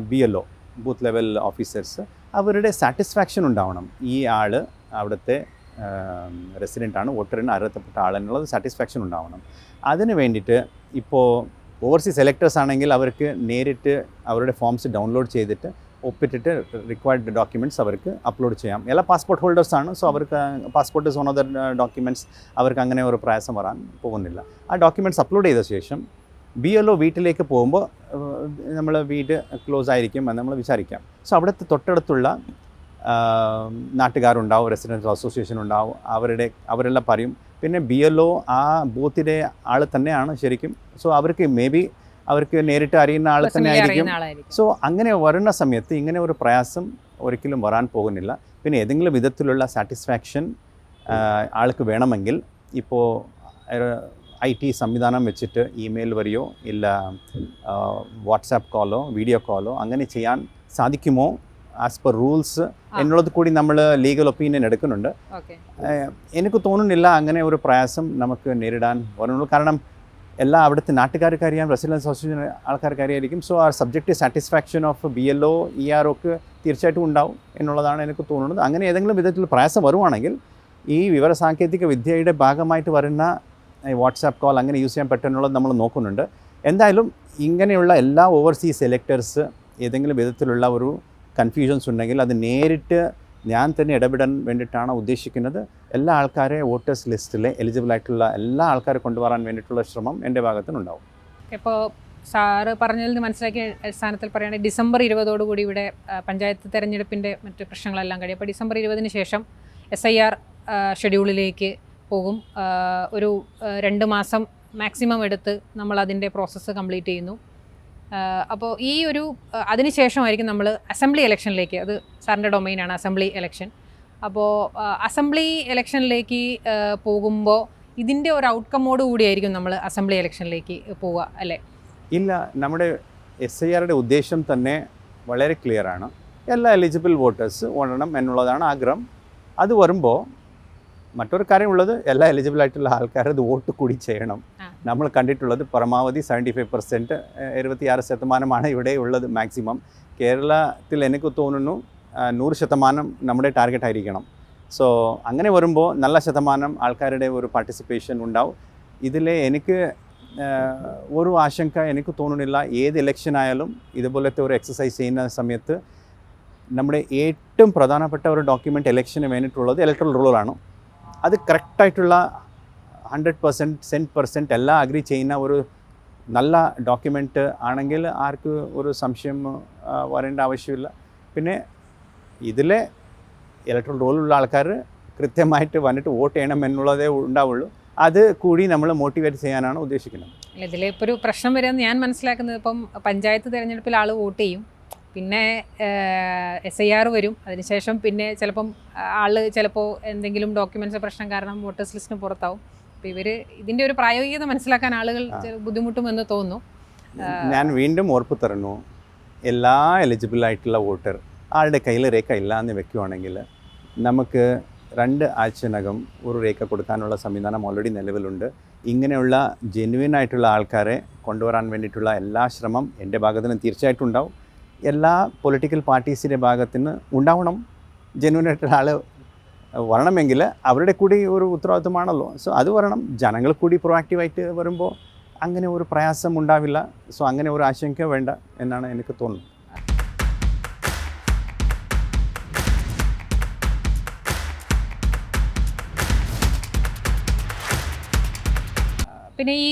B L O booth level officers അവരുടെ സാറ്റിസ്ഫാക്ഷൻ ഉണ്ടാവണം. ഈ ആൾ അവിടുത്തെ റെസിഡന്റ് ആണ് വോട്ടറിന് അർഹതപ്പെട്ട ആളെന്നുള്ളത് സാറ്റിസ്ഫാക്ഷൻ ഉണ്ടാവണം. അതിന് വേണ്ടിയിട്ട് ഇപ്പോൾ ഓവർസീസ് സെലക്ടേഴ്സ് ആണെങ്കിൽ അവർക്ക് നേരിട്ട് അവരുടെ ഫോംസ് ഡൗൺലോഡ് ചെയ്തിട്ട് ഒപ്പിട്ടിട്ട് റിക്വയർഡ് ഡോക്യുമെന്റ്സ് അവർക്ക് അപ്ലോഡ് ചെയ്യാം. എല്ലാ പാസ്പോർട്ട് ഹോൾഡേഴ്സ് ആണ്. സോ അവർക്ക് passport is one of the documents അവർക്ക് അങ്ങനെ ഒരു പ്രയാസം വരാൻ പോകുന്നില്ല. ആ ഡോക്യുമെന്റ്സ് അപ്ലോഡ് ചെയ്ത ശേഷം ബി എൽ ഒ വീട്ടിലേക്ക് പോകുമ്പോൾ നമ്മൾ വീട് ക്ലോസ് ആയിരിക്കും എന്ന് നമ്മൾ വിചാരിക്കാം. സോ അവിടുത്തെ തൊട്ടടുത്തുള്ള നാട്ടുകാരുണ്ടാവും റെസിഡൻസ് അസോസിയേഷൻ ഉണ്ടാവും അവരുടെ അവരെല്ലാം പറയും പിന്നെ ബി എൽ ഒ ആ ബൂത്തിലെ ആൾ തന്നെയാണ് ശരിക്കും. സോ അവർക്ക് മേ ബി അവർക്ക് നേരിട്ട് അറിയുന്ന ആൾ തന്നെ ആയിരിക്കും. സോ അങ്ങനെ വരുന്ന സമയത്ത് ഇങ്ങനെ ഒരു പ്രയാസം ഒരിക്കലും വരാൻ പോകുന്നില്ല. പിന്നെ ഏതെങ്കിലും വിധത്തിലുള്ള സാറ്റിസ്ഫാക്ഷൻ ആൾക്ക് വേണമെങ്കിൽ ഇപ്പോൾ ഐ ടി സംവിധാനം വെച്ചിട്ട് ഇമെയിൽ വഴിയോ ഇല്ല വാട്സാപ്പ് കോളോ വീഡിയോ കോളോ അങ്ങനെ ചെയ്യാൻ സാധിക്കുമോ? ആസ് പെർ റൂൾസ് എന്നുള്ളത് കൂടി നമ്മൾ ലീഗൽ ഒപ്പീനിയൻ എടുക്കുന്നുണ്ട്. എനിക്ക് തോന്നുന്നില്ല അങ്ങനെ ഒരു പ്രയാസം നമുക്ക് നേരിടാൻ വരുന്നുള്ളൂ. കാരണം എല്ലാ അവിടുത്തെ നാട്ടുകാർക്ക് അറിയാം റെസിഡൻസ് അസോസിയേഷൻ ആൾക്കാർക്ക് അറിയായിരിക്കും സോ ആ subject satisfaction of B L O E R ഒക്കെ തീർച്ചയായിട്ടും ഉണ്ടാവും എന്നുള്ളതാണ് എനിക്ക് തോന്നുന്നത്. അങ്ങനെ ഏതെങ്കിലും വിധത്തിൽ പ്രയാസം വരുവാണെങ്കിൽ ഈ വിവരസാങ്കേതിക വിദ്യയുടെ ഭാഗമായിട്ട് വരുന്ന വാട്സാപ്പ് കോൾ അങ്ങനെ യൂസ് ചെയ്യാൻ പറ്റുമെന്നുള്ളത് നമ്മൾ നോക്കുന്നുണ്ട്. എന്തായാലും ഇങ്ങനെയുള്ള എല്ലാ ഓവർസീസ് സെലക്ടേഴ്സ് ഏതെങ്കിലും വിധത്തിലുള്ള ഒരു കൺഫ്യൂഷൻസ് ഉണ്ടെങ്കിൽ അത് നേരിട്ട് ഞാൻ തന്നെ ഇടപെടാൻ വേണ്ടിയിട്ടാണ് ഉദ്ദേശിക്കുന്നത്. എല്ലാ ആൾക്കാരെ വോട്ടേഴ്സ് ലിസ്റ്റിലെ എലിജിബിൾ ആയിട്ടുള്ള എല്ലാ ആൾക്കാരെ കൊണ്ടുവരാൻ വേണ്ടിയിട്ടുള്ള ശ്രമം എന്റെ ഭാഗത്തുനിന്നുണ്ടാവും. ഇപ്പോൾ സാറ് പറഞ്ഞതിൽ നിന്ന് മനസ്സിലാക്കിയ അടിസ്ഥാനത്തിൽ പറയുകയാണെങ്കിൽ ഡിസംബർ ഇരുപതോടുകൂടി ഇവിടെ പഞ്ചായത്ത് തെരഞ്ഞെടുപ്പിന്റെ മറ്റ് പ്രശ്നങ്ങളെല്ലാം കഴിയും അപ്പോൾ ഡിസംബർ ഇരുപതിന് ശേഷം എസ് ഐ ആർ ഷെഡ്യൂളിലേക്ക് പോകും. ഒരു രണ്ട് മാസം മാക്സിമം എടുത്ത് നമ്മൾ അതിന്റെ പ്രോസസ്സ് കംപ്ലീറ്റ് ചെയ്യുന്നു. അപ്പോൾ ഈ ഒരു അതിനുശേഷമായിരിക്കും നമ്മൾ അസംബ്ലി ഇലക്ഷനിലേക്ക് അത് സാറിന്റെ ഡൊമൈനാണ് അസംബ്ലി ഇലക്ഷൻ. അപ്പോൾ അസംബ്ലി ഇലക്ഷനിലേക്ക് പോകുമ്പോൾ ഇതിന്റെ ഒരു ഔട്ട്കമ്മോട് കൂടിയായിരിക്കും നമ്മൾ അസംബ്ലി ഇലക്ഷനിലേക്ക് പോവുക അല്ലേ? ഇല്ല നമ്മുടെ എസ് ഐ ആറുടെ ഉദ്ദേശം തന്നെ വളരെ ക്ലിയർ ആണ്. എല്ലാ എലിജിബിൾ വോട്ടേഴ്സ് ഓടണം എന്നുള്ളതാണ് ആഗ്രഹം. അത് വരുമ്പോൾ മറ്റൊരു കാര്യമുള്ളത് എല്ലാ എലിജിബിൾ ആയിട്ടുള്ള ആൾക്കാർ അത് വോട്ട് കൂടി ചെയ്യണം. നമ്മൾ കണ്ടിട്ടുള്ളത് പരമാവധി സെവന്റി ഫൈവ് പെർസെന്റ് എഴുപത്തിയാറ് ശതമാനമാണ് ഇവിടെ ഉള്ളത് മാക്സിമം കേരളത്തിൽ എനിക്ക് തോന്നുന്നു നൂറ് ശതമാനം നമ്മുടെ ടാർഗറ്റ് ആയിരിക്കണം. സോ അങ്ങനെ വരുമ്പോൾ നല്ല ശതമാനം ആൾക്കാരുടെ ഒരു പാർട്ടിസിപ്പേഷൻ ഉണ്ടാവും. ഇതിൽ എനിക്ക് ഒരു ആശങ്ക എനിക്ക് തോന്നുന്നില്ല ഏത് ഇലക്ഷൻ ആയാലും ഇതുപോലത്തെ ഒരു എക്സസൈസ് ചെയ്യുന്ന സമയത്ത് നമ്മുടെ ഏറ്റവും പ്രധാനപ്പെട്ട ഒരു ഡോക്യുമെന്റ് ഇലക്ഷന് വേണ്ടിയിട്ടുള്ളത് ഇലക്ട്രൽ റൂളാണ് അത് കറക്റ്റായിട്ടുള്ള ഹൺഡ്രഡ് പെർസെന്റ് സെന്റ് പെർസെന്റ് എല്ലാം അഗ്രി ചെയ്യുന്ന ഒരു നല്ല ഡോക്യുമെന്റ് ആണെങ്കിൽ ആർക്ക് ഒരു സംശയം വരേണ്ട ആവശ്യമില്ല. പിന്നെ ഇതിലെ ഇലക്ട്രൽ റോളുള്ള ആൾക്കാർ കൃത്യമായിട്ട് വന്നിട്ട് വോട്ട് ചെയ്യണം എന്നുള്ളതേ ഉണ്ടാവുള്ളൂ. അത് കൂടി നമ്മൾ മോട്ടിവേറ്റ് ചെയ്യാനാണ് ഉദ്ദേശിക്കുന്നത്. അല്ല ഇതിലിപ്പോൾ ഒരു പ്രശ്നം വരുമെന്ന് ഞാൻ മനസ്സിലാക്കുന്നത് ഇപ്പം പഞ്ചായത്ത് തിരഞ്ഞെടുപ്പിൽ ആൾ വോട്ട് ചെയ്യും. പിന്നെ എസ് ഐ ആർ വരും. അതിനുശേഷം പിന്നെ ചിലപ്പം ആൾ ചിലപ്പോൾ എന്തെങ്കിലും ഡോക്യുമെന്റ്സ് പ്രശ്നം കാരണം വോട്ടേഴ്സ് ലിസ്റ്റിന് പുറത്താവും. അപ്പോൾ ഇവർ ഇതിന്റെ ഒരു പ്രായോഗികത മനസ്സിലാക്കാൻ ആളുകൾ ബുദ്ധിമുട്ടുമെന്ന് തോന്നുന്നു. ഞാൻ വീണ്ടും ഓർപ്പ് തരുന്നു. എല്ലാ എലിജിബിൾ ആയിട്ടുള്ള വോട്ടർ ആളുടെ കയ്യിൽ രേഖ ഇല്ല എന്ന് വെക്കുകയാണെങ്കിൽ നമുക്ക് രണ്ട് ആഴ്ചനകം ഒരു രേഖ കൊടുക്കാനുള്ള സംവിധാനം ഓൾറെഡി നിലവിലുണ്ട്. ഇങ്ങനെയുള്ള ജെന്യുവൻ ആയിട്ടുള്ള ആൾക്കാരെ കൊണ്ടുവരാൻ വേണ്ടിയിട്ടുള്ള എല്ലാ ശ്രമം എന്റെ ഭാഗത്ത് നിന്ന് തീർച്ചയായിട്ടും ഉണ്ടാവും. എല്ലാ പൊളിറ്റിക്കൽ പാർട്ടീസിന്റെ ഭാഗത്തുനിന്ന് ഉണ്ടാവണം. ജെന്യുവൻ ആയിട്ടുള്ള ആൾ വരണമെങ്കിൽ അവരുടെ കൂടി ഒരു ഉത്തരവാദിത്വമാണല്ലോ. സോ അത് വരണം. ജനങ്ങൾ കൂടി പ്രൊആക്റ്റീവായിട്ട് വരുമ്പോൾ അങ്ങനെ ഒരു പ്രയാസം ഉണ്ടാവില്ല. സോ അങ്ങനെ ഒരു ആശങ്ക വേണ്ട എന്നാണ് എനിക്ക് തോന്നുന്നത്. പിന്നെ ഈ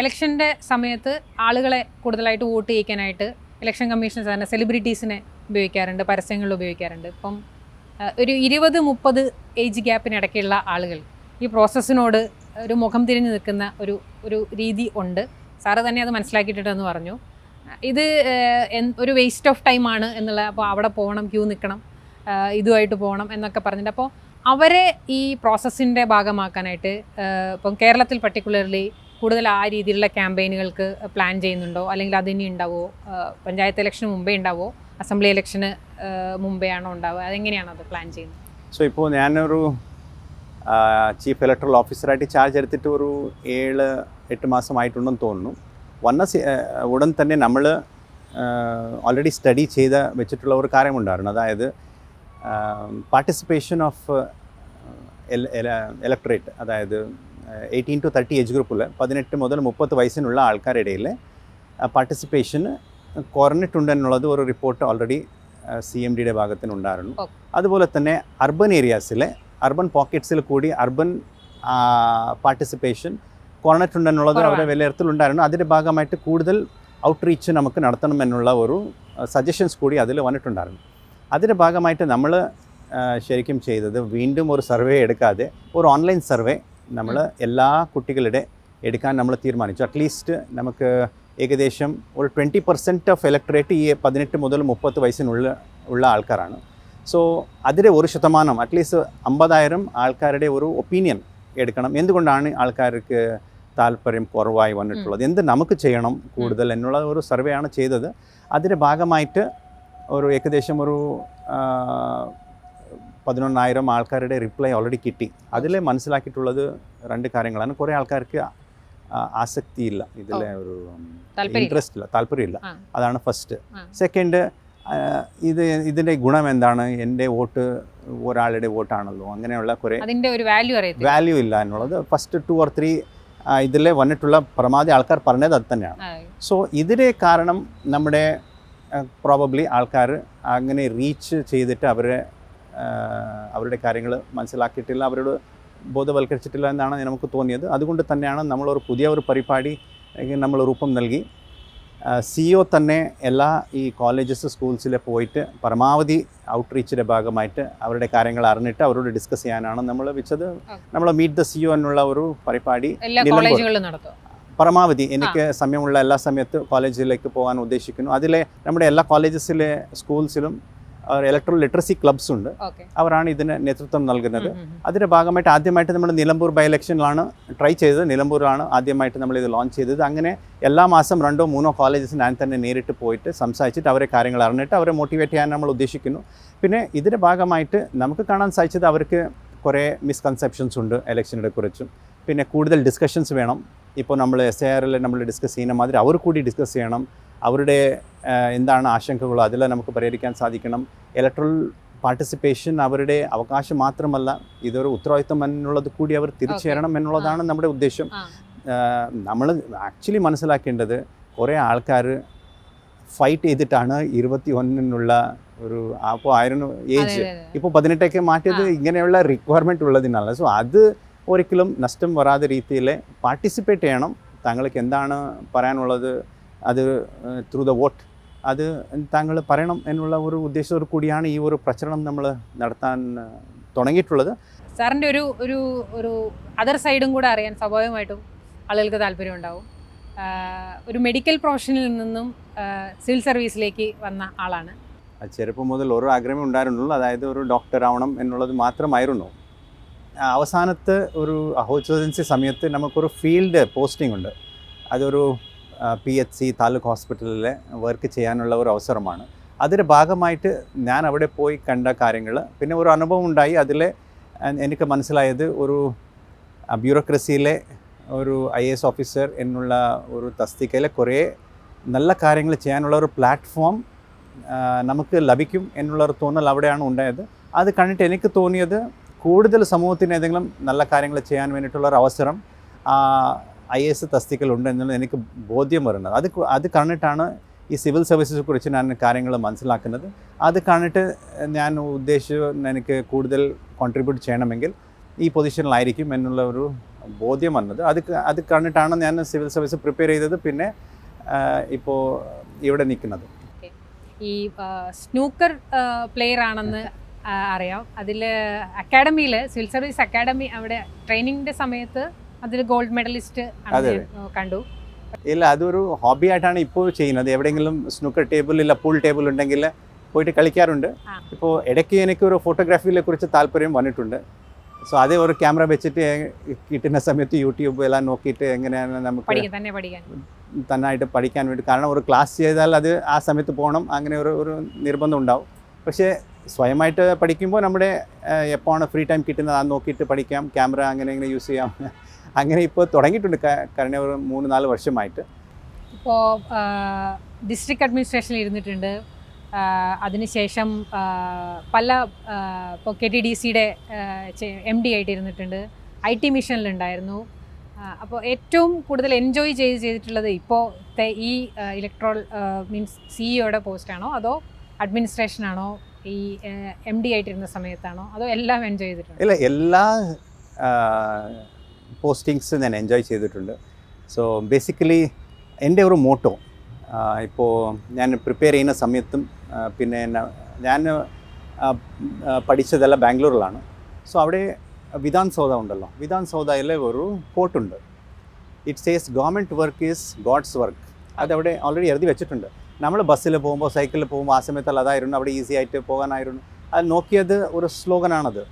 ഇലക്ഷന്റെ സമയത്ത് ആളുകളെ കൂടുതലായിട്ട് വോട്ട് ചെയ്യിക്കാനായിട്ട് ഇലക്ഷൻ കമ്മീഷൻ തന്നെ സെലിബ്രിറ്റീസിനെ ഉപയോഗിക്കാറുണ്ട് പരസ്യങ്ങളിൽ ഉപയോഗിക്കാറുണ്ട്. ഇപ്പം ഒരു ഇരുപത് മുപ്പത് ഏജ് ഗ്യാപ്പിനിടയ്ക്കുള്ള ആളുകൾ ഈ പ്രോസസ്സിനോട് ഒരു മുഖം തിരിഞ്ഞു നിൽക്കുന്ന ഒരു ഒരു രീതി ഉണ്ട്. സാറ് തന്നെ അത് മനസ്സിലാക്കിയിട്ടുണ്ടെന്ന് പറഞ്ഞു. ഇത് ഒരു വേസ്റ്റ് ഓഫ് ടൈം ആണ് എന്നുള്ള അപ്പോൾ അവിടെ പോകണം ക്യൂ നിൽക്കണം ഇതുമായിട്ട് പോകണം എന്നൊക്കെ പറഞ്ഞിട്ട്. അപ്പോൾ അവരെ ഈ പ്രോസസ്സിന്റെ ഭാഗമാക്കാനായിട്ട് ഇപ്പം കേരളത്തിൽ പർട്ടിക്കുലർലി കൂടുതൽ ആ രീതിയിലുള്ള ക്യാമ്പയിനുകൾക്ക് പ്ലാൻ ചെയ്യുന്നുണ്ടോ? അല്ലെങ്കിൽ അതിനി ഉണ്ടാവുമോ പഞ്ചായത്ത് ഇലക്ഷന് മുമ്പേ ഉണ്ടാവുമോ അസംബ്ലി ഇലക്ഷന് മുമ്പേ ആണോ ഉണ്ടാവുക? അതെങ്ങനെയാണ് അത് പ്ലാൻ ചെയ്യുന്നത്? സോ ഇപ്പോൾ ഞാനൊരു ചീഫ് ഇലക്ട്രൽ ഓഫീസറായിട്ട് ചാർജ് എടുത്തിട്ട് ഒരു ഏഴ് എട്ട് മാസമായിട്ടുണ്ടെന്ന് തോന്നുന്നു. വന്ന ഉടൻ തന്നെ നമ്മൾ ഓൾറെഡി സ്റ്റഡി ചെയ്ത് വെച്ചിട്ടുള്ള ഒരു കാര്യമുണ്ടായിരുന്നു. അതായത് പാർട്ടിസിപ്പേഷൻ ഓഫ് ഇലക്ട്രേറ്റ് അതായത് എയ്റ്റീൻ ടു തേർട്ടി ഏജ് ഗ്രൂപ്പിൽ പതിനെട്ട് മുതൽ മുപ്പത് വയസ്സിനുള്ള ആൾക്കാരുടെ പാർട്ടിസിപ്പേഷന് കുറഞ്ഞിട്ടുണ്ടെന്നുള്ളത് ഒരു റിപ്പോർട്ട് ഓൾറെഡി സി എം ഡിയുടെ ഭാഗത്തിനുണ്ടായിരുന്നു. അതുപോലെ തന്നെ അർബൻ ഏരിയാസിലെ അർബൻ പോക്കറ്റ്സിൽ കൂടി അർബൻ പാർട്ടിസിപ്പേഷൻ കുറഞ്ഞിട്ടുണ്ടെന്നുള്ളത് അവരുടെ. വിലയിരുത്തലുണ്ടായിരുന്നു. അതിന്റെ ഭാഗമായിട്ട് കൂടുതൽ ഔട്ട്റീച്ച് നമുക്ക് നടത്തണമെന്നുള്ള ഒരു സജഷൻസ് കൂടി അതിൽ വന്നിട്ടുണ്ടായിരുന്നു. അതിന്റെ ഭാഗമായിട്ട് നമ്മൾ ശരിക്കും ചെയ്തത് വീണ്ടും ഒരു സർവേ എടുക്കാതെ ഒരു ഓൺലൈൻ സർവേ നമ്മൾ എല്ലാ കുട്ടികളുടെ എടുക്കാൻ നമ്മൾ തീരുമാനിച്ചു. അറ്റ്ലീസ്റ്റ് നമുക്ക് ഏകദേശം ഒരു ട്വന്റി പെർസെന്റ് ഓഫ് ഇലക്ട്രേറ്റ് ഈ പതിനെട്ട് മുതൽ മുപ്പത് വയസ്സിനുള്ള ഉള്ള ആൾക്കാരാണ്. സോ അതിന്റെ ഒരു ശതമാനം അറ്റ്ലീസ്റ്റ് അമ്പതായിരം ആൾക്കാരുടെ ഒരു ഒപ്പീനിയൻ എടുക്കണം. എന്തുകൊണ്ടാണ് ആൾക്കാർക്ക് താല്പര്യം കുറവായി വന്നിട്ടുള്ളത്? എന്ത് നമുക്ക് ചെയ്യണം കൂടുതൽ എന്നുള്ള ഒരു സർവേ ആണ് ചെയ്തത്. അതിന്റെ ഭാഗമായിട്ട് ഒരു ഏകദേശം ഒരു പതിനൊന്നായിരം ആൾക്കാരുടെ റിപ്ലൈ ഓൾറെഡി കിട്ടി. അതിൽ മനസ്സിലാക്കിയിട്ടുള്ളത് രണ്ട് കാര്യങ്ങളാണ്. കുറേ ആൾക്കാർക്ക് ആ- ആസക്തിയില്ല. ഇതിലെ ഒരു ഇൻട്രസ്റ്റ് ഇല്ല താല്പര്യമില്ല. ഇല്ല അതാണ് ഫസ്റ്റ് സെക്കൻഡ് ഇത് ഇതിന്റെ ഗുണം എന്താണ്? എന്റെ വോട്ട് ഒരാളുടെ വോട്ടാണല്ലോ. അങ്ങനെയുള്ള കുറേ വാല്യൂ ഇല്ല എന്നുള്ളത് ഫസ്റ്റ് ടു ഓർ ത്രീ ഇതിലെ വന്നിട്ടുള്ള പരമാവധി ആൾക്കാർ പറഞ്ഞത് അത് തന്നെയാണ്. സോ ഇതിന്റെ കാരണം നമ്മുടെ പ്രോബബ്ലി ആൾക്കാർ അങ്ങനെ റീച്ച് ചെയ്തിട്ട് അവരെ അവരുടെ കാര്യങ്ങൾ മനസ്സിലാക്കിയിട്ടില്ല. അവരോട് ബോധവൽക്കരിച്ചിട്ടില്ല എന്നാണ് നമുക്ക് തോന്നിയത്. അതുകൊണ്ട് തന്നെയാണ് നമ്മളൊരു പുതിയ ഒരു പരിപാടി നമ്മൾ രൂപം നൽകി. സി ഒ തന്നെ എല്ലാ ഈ കോളേജസ് സ്കൂൾസിൽ പോയിട്ട് പരമാവധി ഔട്ട്റീച്ചിന്റെ ഭാഗമായിട്ട് അവരുടെ കാര്യങ്ങൾ അറിഞ്ഞിട്ട് അവരോട് ഡിസ്കസ് ചെയ്യാനാണ് നമ്മൾ വെച്ചത്. നമ്മൾ മീറ്റ് ദ സി ഒ എന്നുള്ള ഒരു പരിപാടി പരമാവധി എനിക്ക് സമയമുള്ള എല്ലാ സമയത്ത് കോളേജിലേക്ക് പോകാൻ ഉദ്ദേശിക്കുന്നു. അതിലെ നമ്മുടെ എല്ലാ കോളേജസിലെ സ്കൂൾസിലും ഇലക്ട്രൽ ലിറ്ററസി ക്ലബ്സ് ഉണ്ട്. അവരാണ് ഇതിന് നേതൃത്വം നൽകുന്നത്. അതിന്റെ ഭാഗമായിട്ട് ആദ്യമായിട്ട് നമ്മൾ നിലമ്പൂർ ബൈ ഇലക്ഷനിലാണ് ട്രൈ ചെയ്തത്. നിലമ്പൂരാണ് ആദ്യമായിട്ട് നമ്മൾ ഇത് ലോഞ്ച് ചെയ്തത്. അങ്ങനെ എല്ലാ മാസം രണ്ടോ മൂന്നോ കോളേജസ് ഞാൻ തന്നെ നേരിട്ട് പോയിട്ട് സംസാരിച്ചിട്ട് അവരെ കാര്യങ്ങൾ അറിഞ്ഞിട്ട് അവരെ മോട്ടിവേറ്റ് ചെയ്യാൻ നമ്മൾ ഉദ്ദേശിക്കുന്നു. പിന്നെ ഇതിന്റെ ഭാഗമായിട്ട് നമുക്ക് കാണാൻ സാധിച്ചത് അവർക്ക് കുറേ മിസ്കൺസെപ്ഷൻസ് ഉണ്ട് ഇലക്ഷനെ കുറിച്ചും. പിന്നെ കൂടുതൽ ഡിസ്കഷൻസ് വേണം. ഇപ്പോൾ നമ്മൾ എസ് ഐ ആറിൽ നമ്മൾ ഡിസ്കസ് ചെയ്യുന്ന മാതിരി അവർ കൂടി ഡിസ്കസ് ചെയ്യണം. അവരുടെ എന്താണ് ആശങ്കകൾ അതെല്ലാം നമുക്ക് പരിഹരിക്കാൻ സാധിക്കണം. ഇലക്ട്രൽ പാർട്ടിസിപ്പേഷൻ അവരുടെ അവകാശം മാത്രമല്ല ഇതൊരു ഉത്തരവാദിത്വം എന്നുള്ളത് കൂടി അവർ തിരിച്ചേരണം എന്നുള്ളതാണ് നമ്മുടെ ഉദ്ദേശം. നമ്മൾ ആക്ച്വലി മനസ്സിലാക്കേണ്ടത് കുറേ ആൾക്കാർ ഫൈറ്റ് ചെയ്തിട്ടാണ് ഇരുപത്തി ഒന്നിനുള്ള ഒരു അപ്പോൾ ആയിരുന്നു ഏജ്. ഇപ്പോൾ പതിനെട്ടൊക്കെ മാറ്റിയത്. ഇങ്ങനെയുള്ള റിക്വയർമെന്റ് ഉള്ളതിനാണ്. സോ അത് ഒരിക്കലും നഷ്ടം വരാതെ രീതിയിൽ പാർട്ടിസിപ്പേറ്റ് ചെയ്യണം. താങ്കൾക്ക് എന്താണ് പറയാനുള്ളത്? അത് ത്രൂ ദ വോട്ട് അത് താങ്കൾ പറയണം എന്നുള്ള ഒരു ഉദ്ദേശത്തോടു കൂടിയാണ് ഈ ഒരു പ്രചരണം നമ്മൾ നടത്താൻ തുടങ്ങിയിട്ടുള്ളത്. സാറിന്റെ ഒരു ഒരു ഒരു അതർ സൈഡും കൂടെ അറിയാൻ സ്വാഭാവികമായിട്ടും ആളുകൾക്ക് താല്പര്യം ഉണ്ടാവും. ഒരു മെഡിക്കൽ പ്രൊഫഷനിൽ നിന്നും സിവിൽ സർവീസിലേക്ക് വന്ന ആളാണ്. ചെറുപ്പം മുതൽ ഒരു ആഗ്രഹം ഉണ്ടായിരുന്നുള്ളൂ. അതായത് ഒരു ഡോക്ടർ ആവണം എന്നുള്ളത് മാത്രമായിരുന്നു. അവസാനത്ത് ഒരു അഹോചൻസി സമയത്ത് നമുക്കൊരു ഫീൽഡ് പോസ്റ്റിംഗ് ഉണ്ട്. അതൊരു പി എച്ച് സി താലൂക്ക് ഹോസ്പിറ്റലിൽ വർക്ക് ചെയ്യാനുള്ള ഒരു അവസരമാണ്. അതിന്റെ ഭാഗമായിട്ട് ഞാൻ അവിടെ പോയി കണ്ട കാര്യങ്ങൾ പിന്നെ ഒരു അനുഭവം ഉണ്ടായി. അതിൽ എനിക്ക് മനസ്സിലായത് ഒരു ബ്യൂറോക്രസിയിലെ ഒരു ഐ എസ് ഓഫീസർ എന്നുള്ള ഒരു തസ്തികയിലെ കുറേ നല്ല കാര്യങ്ങൾ ചെയ്യാനുള്ള ഒരു പ്ലാറ്റ്ഫോം നമുക്ക് ലഭിക്കും എന്നുള്ള ഒരു തോന്നൽ അവിടെയാണ് ഉണ്ടായത്. അത് കണ്ടിട്ട് എനിക്ക് തോന്നിയത് കൂടുതൽ സമൂഹത്തിന് ഏതെങ്കിലും നല്ല കാര്യങ്ങൾ ചെയ്യാൻ വേണ്ടിയിട്ടുള്ള ഒരു അവസരം ഐ എസ് ഉണ്ട് എന്നുള്ളത് എനിക്ക് ബോധ്യം വരുന്നത്. അത് അത് കണ്ടിട്ടാണ് ഈ സിവിൽ സർവീസസ് കുറിച്ച് ഞാൻ കാര്യങ്ങൾ മനസ്സിലാക്കുന്നത്. അത് കണ്ടിട്ട് ഞാൻ ഉദ്ദേശിച്ചു എനിക്ക് കൂടുതൽ കോൺട്രിബ്യൂട്ട് ചെയ്യണമെങ്കിൽ ഈ പൊസിഷനിലായിരിക്കും എന്നുള്ള ഒരു ബോധ്യം വന്നത്. അത് അത് കണ്ടിട്ടാണ് ഞാൻ സിവിൽ സർവീസ് പ്രിപ്പയർ ചെയ്തത്. പിന്നെ ഇപ്പോൾ ഇവിടെ നിൽക്കുന്നത്. ഈ സ്നൂക്കർ പ്ലെയർ ആണെന്ന് അറിയാം. അതിൽ അക്കാഡമിയിൽ സിവിൽ സർവീസ് അക്കാഡമി അവിടെ ട്രെയിനിങ്ങിന്റെ സമയത്ത് അതിൽ ഗോൾഡ് മെഡലിസ്റ്റ് കണ്ടു. ഇല്ല അതൊരു ഹോബി ആയിട്ടാണ് ഇപ്പോൾ ചെയ്യുന്നത്. എവിടെയെങ്കിലും സ്നൂക്കർ ടേബിൾ ഇല്ല പൂൾ ടേബിൾ ഉണ്ടെങ്കിൽ പോയിട്ട് കളിക്കാറുണ്ട്. ഇപ്പോൾ ഇടയ്ക്ക് എനിക്ക് ഒരു ഫോട്ടോഗ്രാഫിയെ കുറിച്ച് താല്പര്യം വന്നിട്ടുണ്ട്. സോ അതേ ഒരു ക്യാമറ വെച്ചിട്ട് കിട്ടുന്ന സമയത്ത് യൂട്യൂബ് എല്ലാം നോക്കിയിട്ട് എങ്ങനെയാണ് നമുക്ക് തന്നായിട്ട് പഠിക്കാൻ വേണ്ടി. കാരണം ഒരു ക്ലാസ് ചെയ്താൽ അത് ആ സമയത്ത് പോകണം. അങ്ങനെ ഒരു ഒരു നിർബന്ധം ഉണ്ടാവും. പക്ഷേ സ്വയമായിട്ട് പഠിക്കുമ്പോൾ നമ്മുടെ എപ്പോഴാണ് ഫ്രീ ടൈം കിട്ടുന്നത് അത് നോക്കിയിട്ട് പഠിക്കാം. ക്യാമറ അങ്ങനെ എങ്ങനെ യൂസ് ചെയ്യാം. അങ്ങനെ ഇപ്പോൾ തുടങ്ങിയിട്ടുണ്ട്. കഴിഞ്ഞ ഒരു മൂന്ന് നാല് വർഷമായിട്ട്. ഇപ്പോൾ ഡിസ്ട്രിക്ട് അഡ്മിനിസ്ട്രേഷനിൽ ഇരുന്നിട്ടുണ്ട്. അതിനുശേഷം പല ഇപ്പോൾ കെ ടി ഡി സിയുടെ എം ഡി ആയിട്ട് ഇരുന്നിട്ടുണ്ട്. ഐ ടി മിഷനിലുണ്ടായിരുന്നു. അപ്പോൾ ഏറ്റവും കൂടുതൽ എൻജോയ് ചെയ്ത് ചെയ്തിട്ടുള്ളത് ഇപ്പോഴത്തെ ഈ ഇലക്ട്രോൾ മീൻസ് സിഇഒയുടെ പോസ്റ്റാണോ അതോ അഡ്മിനിസ്ട്രേഷനാണോ ഈ എം ഡി ആയിട്ടിരുന്ന സമയത്താണോ? അതോ എല്ലാം എൻജോയ് ചെയ്തിട്ടുണ്ട്? ഇല്ല എല്ലാ പോസ്റ്റിങ്സ് ഞാൻ എൻജോയ് ചെയ്തിട്ടുണ്ട്. സോ ബേസിക്കലി എന്റെ ഒരു മോട്ടോ ഇപ്പോൾ ഞാൻ പ്രിപ്പയർ ചെയ്യുന്ന സമയത്തും പിന്നെ ഞാൻ പഠിച്ചതെല്ലാം ബാംഗ്ലൂരിലാണ്. സോ അവിടെ വിധാൻ സൗദ ഉണ്ടല്ലോ. വിധാൻ സൗദയിലെ ഒരു കോട്ടുണ്ട് it says government work is God's work അതവിടെ ഓൾറെഡി എഴുതി വെച്ചിട്ടുണ്ട്. നമ്മൾ ബസ്സിൽ പോകുമ്പോൾ സൈക്കിളിൽ പോകുമ്പോൾ ആ സമയത്തല്ല അതായിരുന്നു അവിടെ ഈസി ആയിട്ട് പോകാനായിരുന്നു. അത് നോക്കിയത് ഒരു സ്ലോഗനാണത്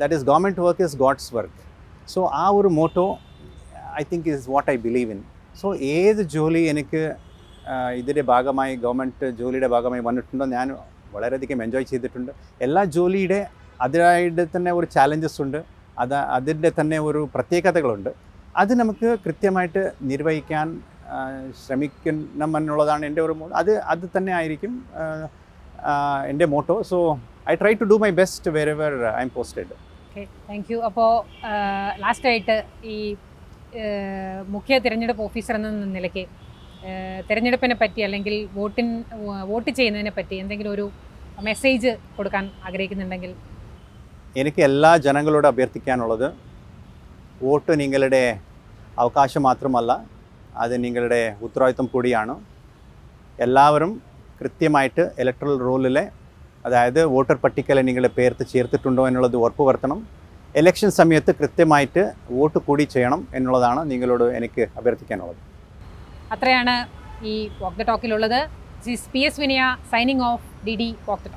that is government work is God's work so ആ ഒരു motto I think is what I believe in so ഏത് ജോലി എനിക്ക് ഇതിന്റെ ഭാഗമായി ഗവൺമെന്റ് ജോലിയുടെ ഭാഗമായി വന്നിട്ടുണ്ടോ ഞാൻ വളരെയധികം എൻജോയ് ചെയ്തിട്ടുണ്ട്. എല്ലാ ജോലിയുടെ അതിനായിട്ട് തന്നെ ഒരു ചാലഞ്ചസ് ഉണ്ട്. അത് അതിന്റെ തന്നെ ഒരു പ്രത്യേകതകളുണ്ട്. അത് നമുക്ക് കൃത്യമായിട്ട് നിർവഹിക്കാൻ ശ്രമിക്കണം എന്നുള്ളതാണ് എന്റെ ഒരു അത് അത് തന്നെ ആയിരിക്കും എന്റെ motto so I try to do my best wherever I am posted okay thank you അപ്പോൾ ലാസ്റ്റായിട്ട് ഈ മുഖ്യ തിരഞ്ഞെടുപ്പ് ഓഫീസർ എന്ന നിലയ്ക്ക് തിരഞ്ഞെടുപ്പിനെ പറ്റി അല്ലെങ്കിൽ വോട്ടിൻ വോട്ട് ചെയ്യുന്നതിനെ പറ്റി എന്തെങ്കിലും ഒരു മെസ്സേജ് കൊടുക്കാൻ ആഗ്രഹിക്കുന്നുണ്ടെങ്കിൽ. എനിക്ക് എല്ലാ ജനങ്ങളോട് അഭ്യർത്ഥിക്കാനുള്ളത് വോട്ട് നിങ്ങളുടെ അവകാശം മാത്രമല്ല അത് നിങ്ങളുടെ ഉത്തരവാദിത്വം കൂടിയാണ്. എല്ലാവരും കൃത്യമായിട്ട് ഇലക്ട്രൽ റോളിലെ അതായത് വോട്ടർ പട്ടികയിൽ നിങ്ങളുടെ പേർത്ത് ചേർത്തിട്ടുണ്ടോ എന്നുള്ളത് ഉറപ്പ് വരുത്തണം. എലക്ഷൻ സമയത്ത് കൃത്യമായിട്ട് വോട്ട് കൂടി ചെയ്യണം എന്നുള്ളതാണ് നിങ്ങളോട് എനിക്ക് അഭ്യർത്ഥിക്കാനുള്ളത്. അത്രയാണ് ഈ ടോക്കിലുള്ളത്. P S Vinaya signing off D D talk